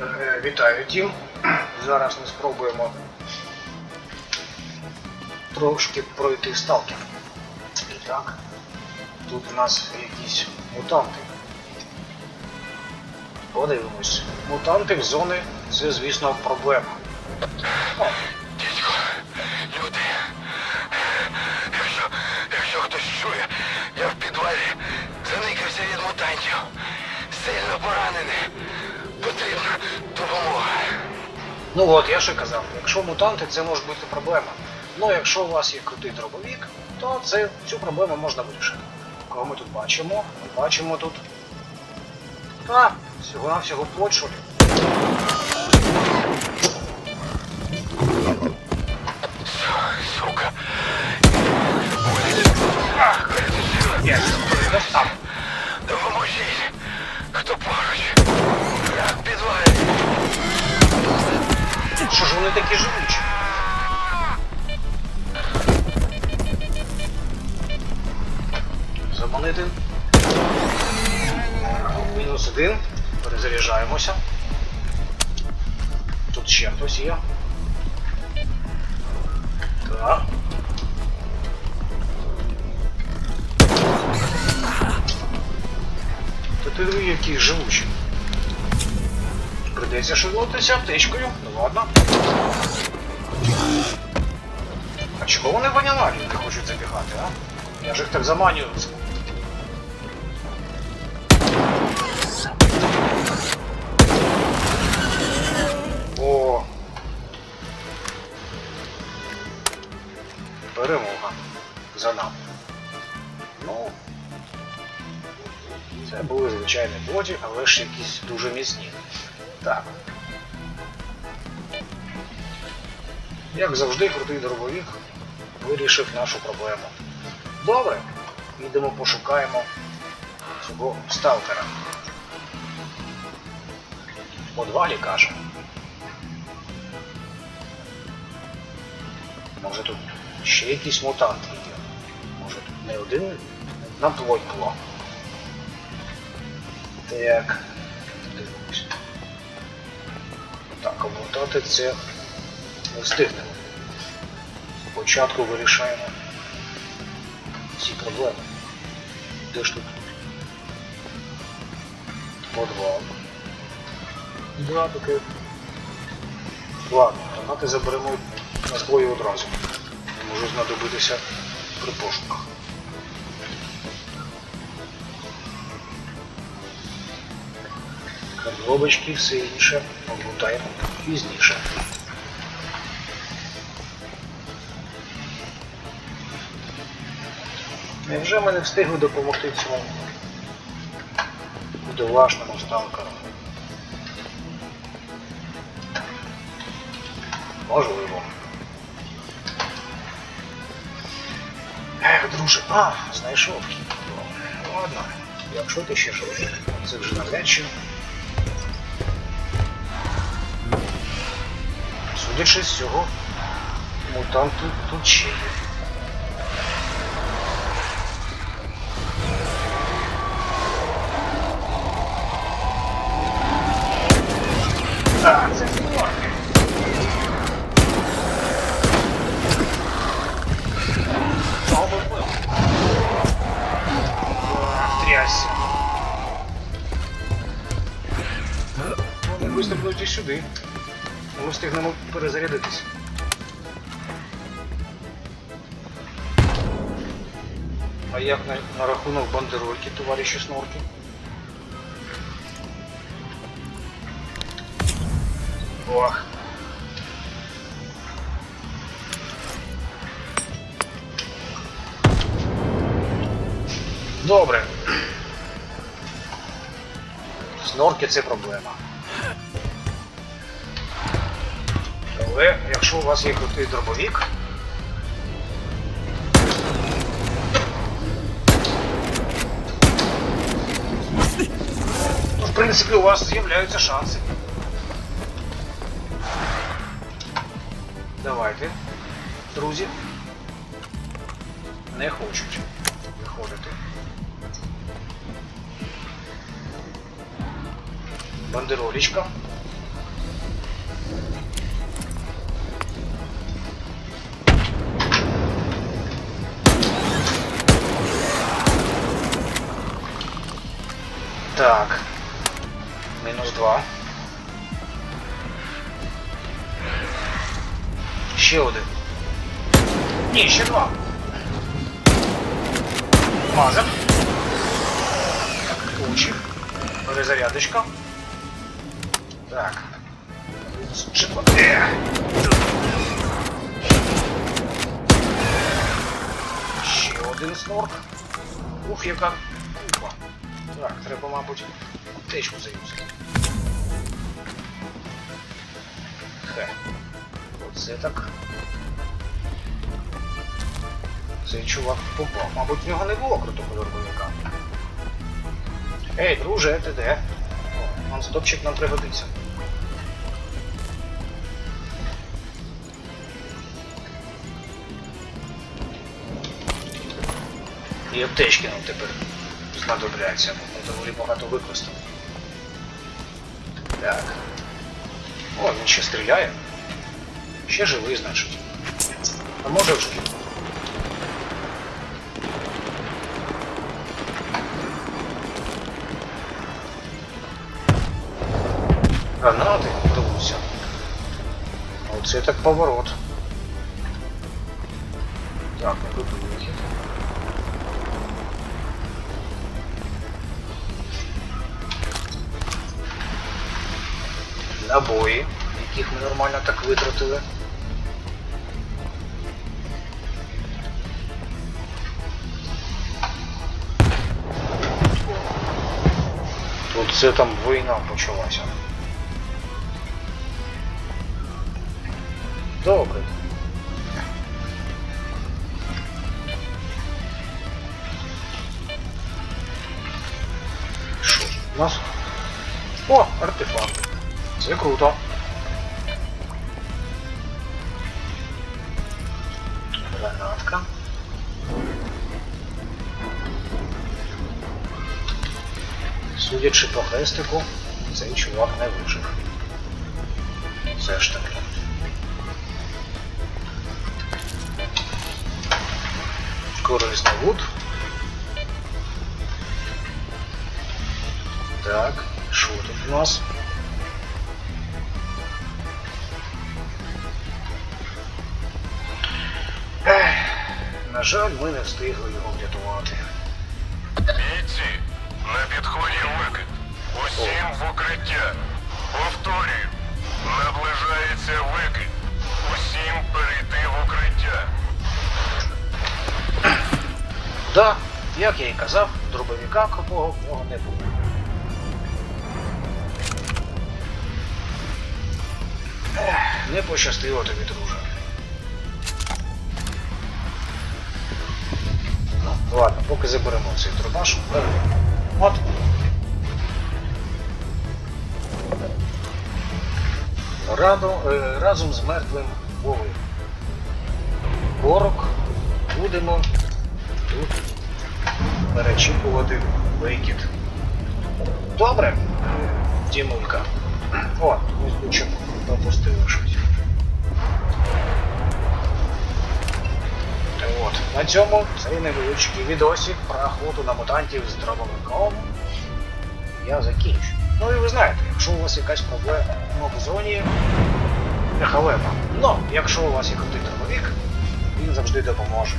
Е, Вітаю, Тім. Зараз ми спробуємо трошки пройти сталкер. І так, тут у нас якісь мутанти. Подивимось. Мутанти в зони це, звісно, проблема. Дідько, люди. Якщо, якщо хтось чує, я в підвалі заникався від мутантів. Сильно поранений. Допомога. Ну от, я ще казав, якщо мутанти, це може бути проблема. Ну, якщо у вас є крутий дробовік, то це, цю проблему можна вирішити. Кого ми тут бачимо? Ми бачимо тут. А, всього-навсього плоть, що ли? Заманити. Мінус один. Перезаряджаємося. Тут ще хтось є. Так. Та ти диви, які живучі. Придеться шевелитися аптечкою. Ну ладно. А чого вони в анімалію не хочуть забігати, а? Я ж їх так заманюю. Були звичайні боті, але ж якісь дуже міцні. Так. Як завжди, крутий дробовік вирішив нашу проблему. Добре, підемо пошукаємо цього сталкера. В подвалі каже. Може тут ще якісь мутанти є. Може тут не один на плоть було. Так. Так, а мутати це не встигнемо. Спочатку вирішаємо ці проблеми. Де ж тут? Подвал. Да, таке. Ладно, гранати заберемо на зброю одразу. Може знадобитися при пошуках. Коробочки, все інше облутаємо пізніше. Невже ми не встигли допомогти цьому бідолашному сталкеру? Можливо. Ех, друже, а, знайшов. Ладно, якщо ти ще живий, це вже навряд чи. Судячи з цього, мутант тут, ще є. А, це флорки. Чого би Трясся. Вони вистрибнуть і сюди. Ми встигнемо перезарядитись. А як на, на рахунок бандерольки, товариші снорки? Ох. Добре. Снорки це проблема. Але якщо у вас є крутий дробовік, то в принципі у вас з'являються шанси. Давайте, друзі. Не хочуть виходити. Бандеролічка. Так. Мінус два. Ще один. Ні, ще два. Мазер. Так, получив. Перезарядочка. Так. Ще два. Е! Ще один снорк. Ух, яка купа. Так, треба, мабуть, аптечку заюзати. Хе. Оце так. Цей чувак попав. Мабуть, в нього не було крутого дробовика. Ей, друже, ти де? О, нон-стопчик нам пригодиться. І аптечки нам тепер знадобляться, бо ми доволі багато використали. Так. О, він ще стріляє. Ще живий, значить. А може вже. Гранати вдалося. Оце так поворот. Так, ну тут Набої, яких ми нормально так витратили. Тут це там війна почалася. Добре. Що у нас? О, артефакт. Це круто. Гранатка. Судячи по хрестику, цей чувак не вижив. Все ж таки. Корисний вуд. Так, що тут у нас? На жаль, ми не встигли його врятувати. Бійці, на підході викид. Усім в укриття. Повторюю, наближається викид. Усім перейти в укриття. Да, як я і казав, дробовика крутого в нього не було. Ех, не пощастило тобі, друже. Ладно, поки заберемо цей дробаш. От. Раду, е, разом з мертвим Вовою. Ворог будемо тут перечікувати викид. Добре, Дімулька. О, ось кучу пропустили щось. На цьому цей невеличкий відосик про охоту на мутантів з дробовиком я закінчу. Ну і ви знаєте, якщо у вас якась проблема в зоні, халепа. Ну, якщо у вас є крутий дробовик, він завжди допоможе.